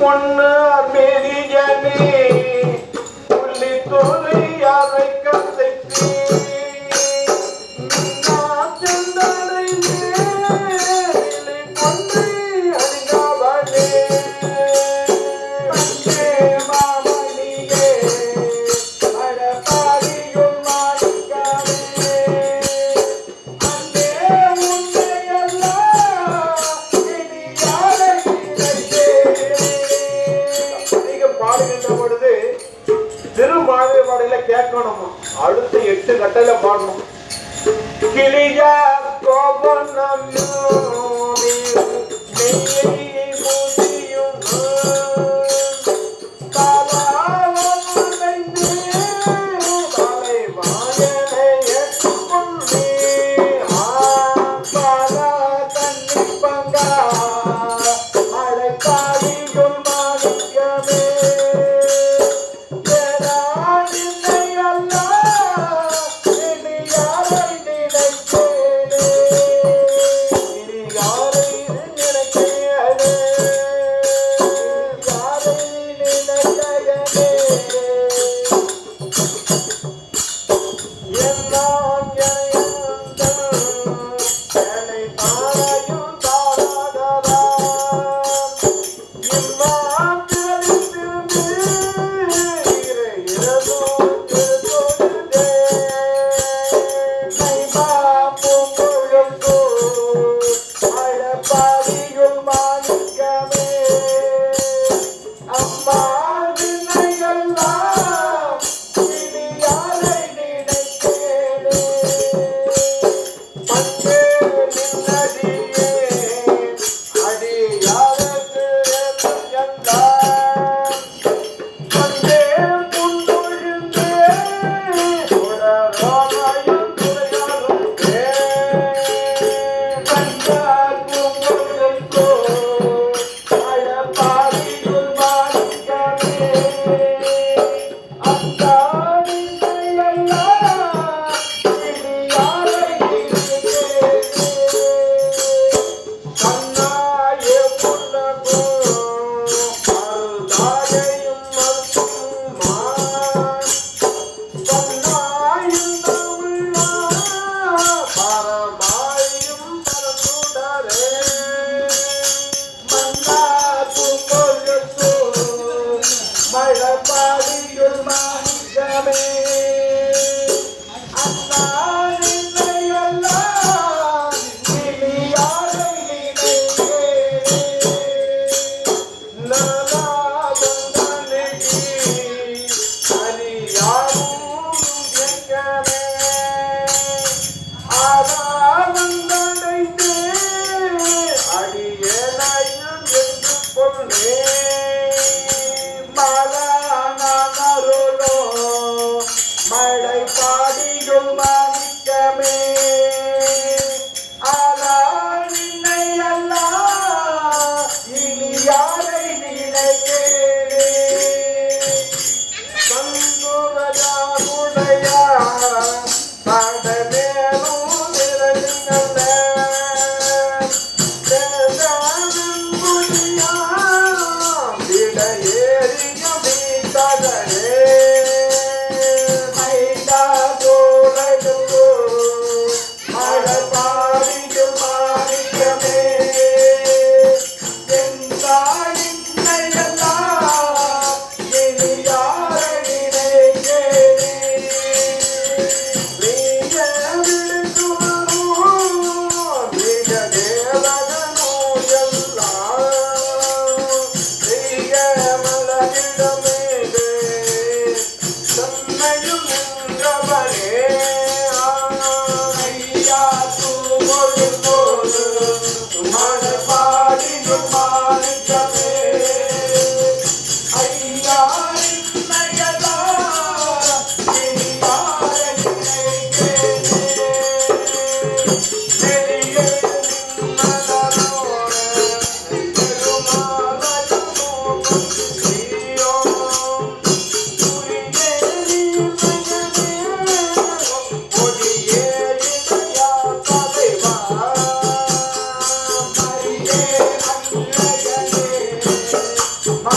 பொண்ணு பெரிய கட்டையில கேட்கணுமா. அடுத்த எட்டு கட்டல பாடணும். கிளியா கோபம் நம்பி meu. 妈